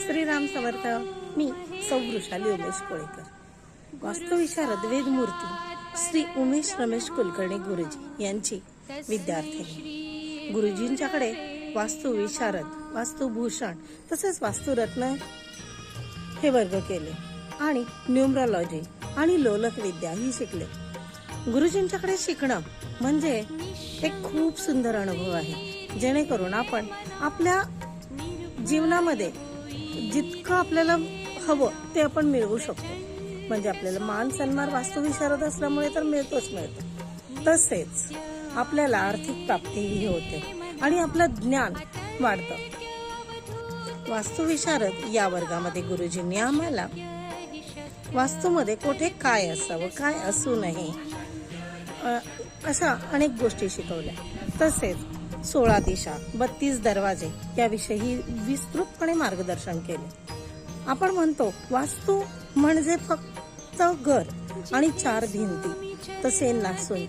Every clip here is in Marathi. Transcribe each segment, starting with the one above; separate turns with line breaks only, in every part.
श्रीराम समर्थ. मी सौ वृषाली उमेश कोळेकर. वास्तुविशारद वेदमूर्ती श्री उमेश रमेश कुलकर्णी गुरुजी यांची विद्यार्थी. गुरुजींच्याकडे वास्तू विशारद वास्तुभूषण तसेच वास्तुरत्न हे वर्ग केले आणि न्यूमरॉलॉजी आणि लोलक विद्या ही शिकले. गुरुजींच्याकडे शिकणं म्हणजे एक खूप सुंदर अनुभव आहे. जेणेकरून आपण आपल्या जीवनामध्ये जितकं आपल्याला हवं ते आपण मिळवू शकतो. म्हणजे आपल्याला मान सन्मान वास्तुविशारद असल्यामुळे तर मिळतोच मिळतो. तसेच आपल्याला आर्थिक प्राप्तीही होते आणि आपलं ज्ञान वाढतं. वास्तुविशारद या वर्गामध्ये गुरुजींनी आम्हाला वास्तूमध्ये कुठे काय असावं काय असू नये अशा अनेक गोष्टी शिकवल्या. तसेच सोळा दिशा बत्तीस दरवाजे याविषयी विस्तृतपणे मार्गदर्शन केले. आपण म्हणतो वास्तू म्हणजे फक्त घर आणि चार भिंती. तसे नसून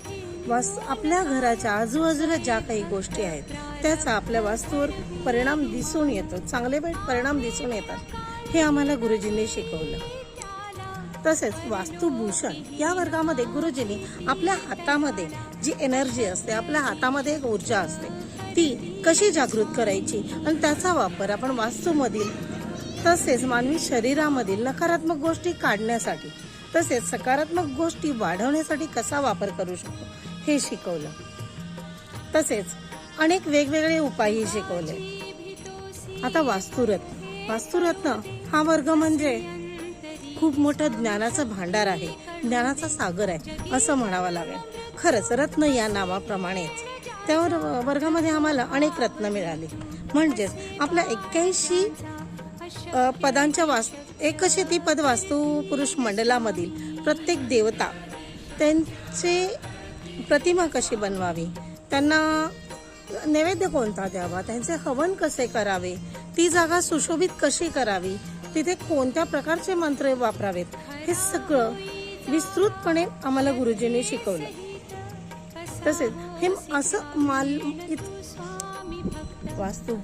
वास आपल्या घराच्या आजूबाजूला ज्या काही गोष्टी आहेत त्याचा आपल्या वास्तूवर परिणाम दिसून येतो चांगले वाईट परिणाम दिसून येतात. हे आम्हाला गुरुजींनी शिकवलं. तसेच वास्तुभूषण या वर्गामध्ये गुरुजींनी आपल्या हातामध्ये जी एनर्जी असते आपल्या हातामध्ये एक ऊर्जा असते ती कशी जागृत करायची आणि त्याचा वापर आपण वास्तूमधील तसेच मानवी शरीरामधील नकारात्मक गोष्टी काढण्यासाठी तसेच सकारात्मक गोष्टी वाढवण्यासाठी कसा वापर करू शकतो हे शिकवलं. तसेच अनेक वेगवेगळे उपायही शिकवले. आता वास्तुरत्न वास्तुरत्न हा वर्ग म्हणजे खूप मोठं ज्ञानाचं भांडार आहे. ज्ञानाचा सागर आहे असं म्हणावं लागेल. खरंच रत्न या नावाप्रमाणेच. त्यावर वर्गामध्ये आम्हाला अनेक रत्न मिळाले. म्हणजेच आपल्या एक्क्याऐंशी पदांच्या वास एकशे ती पद वास्तू पुरुष मंडलामधील प्रत्येक देवता त्यांचे प्रतिमा कशी बनवावी? त्यांना नैवेद्य कोणता द्यावा? त्यांचे हवन कसे करावे? ती जागा सुशोभित कशी करावी? तिथे कोणत्या प्रकारचे मंत्र वापरावेत हे सगळं विस्तृतपणे आम्हाला गुरुजींनी शिकवलं. तसेच हे असं माल वास्तू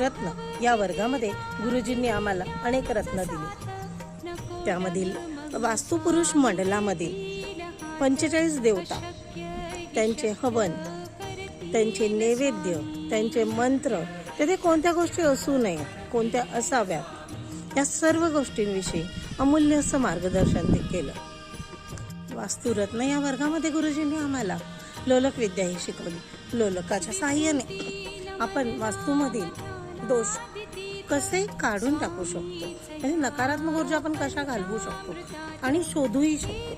रत्न या वर्गामध्ये गुरुजींनी आम्हाला अनेक रत्न दिले. त्यामधील वास्तुपुरुष मंडलामधील पंचेचाळीस देवता त्यांचे हवन त्यांचे नैवेद्य त्यांचे मंत्र तेथे कोणत्या गोष्टी असू नये कोणत्या असाव्यात या सर्व गोष्टींविषयी अमूल्य असं मार्गदर्शन केलं. वास्तुरत्न या वर्गामध्ये गुरुजींनी आम्हाला लोलक विद्या ही शिकवली. लोलकाच्या सहाय्याने आपण वास्तूमधील दोष कसे काढून टाकू शकतो? म्हणजे नकारात्मक ऊर्जा आपण कशा घालवू शकतो? आणि शोधूही शकतो.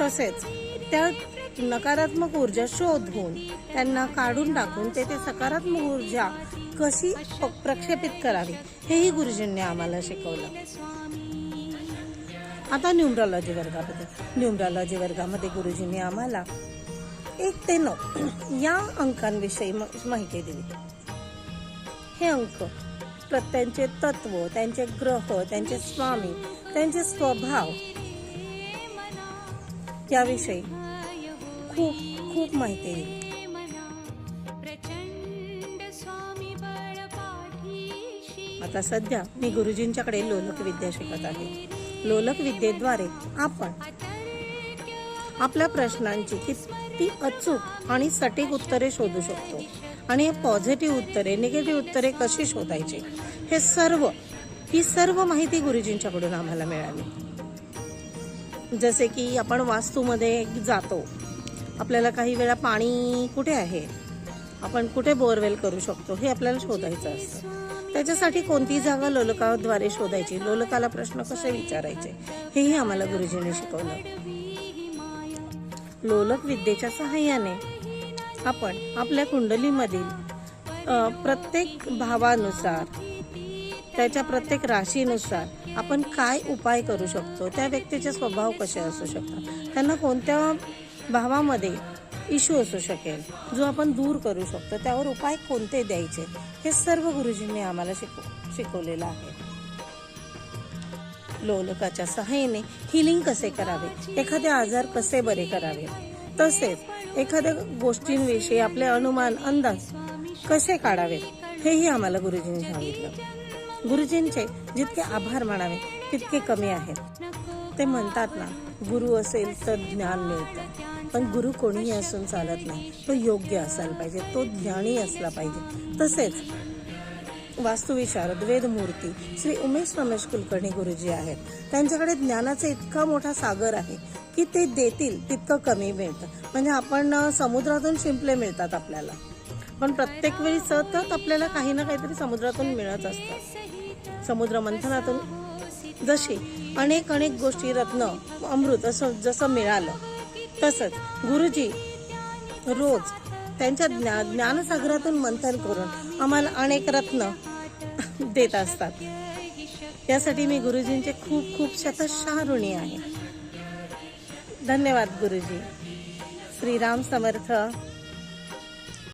तसेच त्या नकारात्मक ऊर्जा शोधून त्यांना काढून टाकून तेथे सकारात्मक ऊर्जा कशी प्रक्षेपित करावी? हेही गुरुजींनी आम्हाला शिकवलं. आता न्यूमरॉलॉजी वर्गामध्ये. न्यूमरॉलॉजी वर्गामध्ये गुरुजींनी आम्हाला एक ते नऊ या अंकांविषयी म- माहिती दिली. हे अंक त्यांचे तत्व त्यांचे ग्रह त्यांचे स्वामी त्यांचे स्वभाव याविषयी खूप खूप माहिती दिली. आता सध्या मी गुरुजींच्याकडे लोलक विद्या शिकत आहे. लोलक विद्येद्वारे आपण आपल्या प्रश्नांची किती अचूक आणि सटीक उत्तरे शोधू शकतो. आणि पॉझिटिव्ह उत्तरे निगेटिव्ह उत्तरे कशी शोधायची? हे सर्व ही सर्व माहिती गुरुजींच्याकडून आम्हाला मिळाली. जसे की आपण वास्तूमध्ये जातो. आपल्याला काही वेळा पाणी कुठे आहे? आपण कुठे बोरवेल करू शकतो? हे आपल्याला शोधायचं असतं. त्याच्यासाठी कोणती जागा लोलकाद्वारे शोधायची? लोलकाला प्रश्न कसे विचारायचे? हेही आम्हाला गुरुजींनी शिकवलं. लोलक विद्येच्या सहाय्याने आपण आपल्या कुंडलीमधील प्रत्येक भावानुसार त्याच्या प्रत्येक राशीनुसार आपण काय उपाय करू शकतो? त्या व्यक्तीचे स्वभाव कसे असू शकतात? त्यांना कोणत्या भावामध्ये इश्यू असू शकेल जो आपण दूर करू शकतो त्यावर उपाय कोणते द्यायचे? हे सर्व गुरुजींनी आम्हाला शिकव शिकवलेलं आहे. लोलकाच्या सहाय्याने हिलिंग कसे करावे? एखादे आजार कसे बरे करावे? तसेच एखाद्या गोष्टींविषयी आपले अनुमान अंदाज कसे काढावेत हेही आम्हाला गुरुजींनी सांगितलं. गुरुजींचे जितके आभार मानावे तितके कमी आहेत. ते म्हणतात ना गुरु असेल तर ज्ञान मिळतं. पण गुरु कोणीही असून चालत नाही. तो योग्य असायला पाहिजे. तो ज्ञानी असला पाहिजे. तसेच वास्तुविशारद वेदमूर्ती श्री उमेश रमेश कुलकर्णी गुरुजी आहेत. त्यांच्याकडे ज्ञानाचा इतका मोठा सागर आहे की ते देतील तितकं कमी मिळतं. म्हणजे आपण समुद्रातून शिंपले मिळतात आपल्याला. पण प्रत्येक वेळी सतत आपल्याला काही ना काहीतरी समुद्रातून मिळत असतं. समुद्र मंथनातून जशी अनेक अनेक गोष्टी रत्न अमृत असं जसं मिळालं तसंच गुरुजी रोज त्यांच्या ज्ञा ज्ञानसागरातून मंथन करून आम्हाला अनेक रत्न देत असतात. यासाठी मी गुरुजींचे खूप खूप शतशः ऋणी आहे. धन्यवाद गुरुजी. श्रीराम समर्थ.